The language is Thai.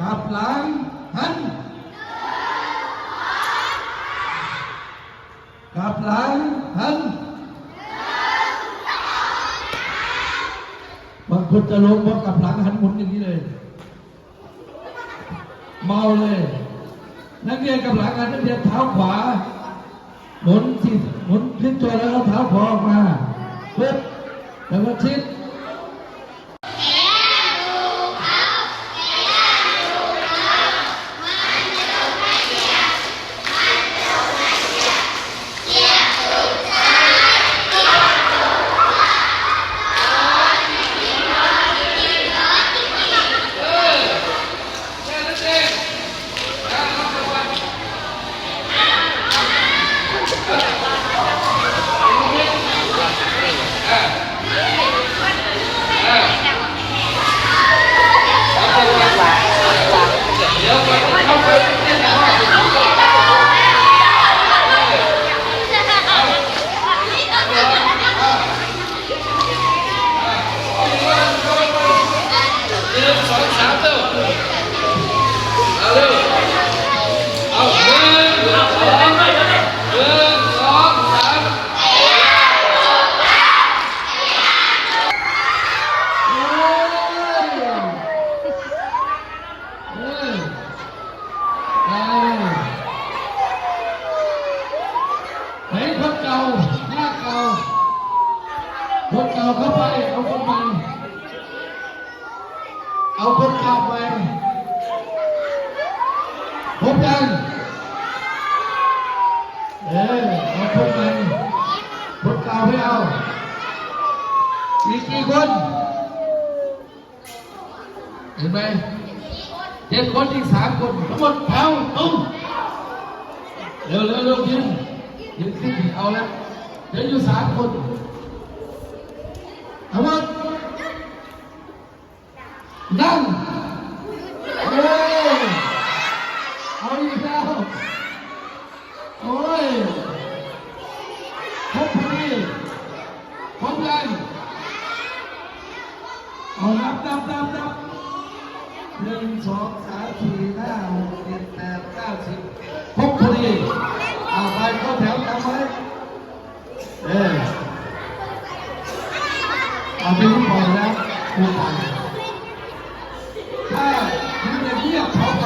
กับหลังหันกับหลังหันบางคนจะลงพราะกับหลังหันหมุนอย่างนี้เลย เมาเลย นักเรียนกับหลังหันนักเรียนเท้าขวาหมุนที่หมุนพลิกตัวแล้วเท้าขวาออกมาปึ๊บแล้วก็ชิด คนเก่าเข้าไป เอาคนใหม่เอาคนเก่าไปพบกัน เออเอาคนใหม่คนเก่าไม่เอา อีกกี่คน เห็นไหมเจ็ดคนอีกสามคนทั้งหมดแถวตุ้มเร็วเร็วเร็วยืนยืนขึ้นเอาแล้วเดี๋ยวอยู่สามคน ทั้งหมดนั่งเอ้ยเอาอีกแล้วโอ้ยครบพอดีพร้อมกันเอานับนับนับนับหนึ่งสองสามสี่ห้าหกเจ็ดแปดเก้าสิบครบพอดีเอาไปเข้าแถวจำไว้เออ เอาไป็นลูกบอลแล้วลูกบอลถ้าคุณจะเรียกเขา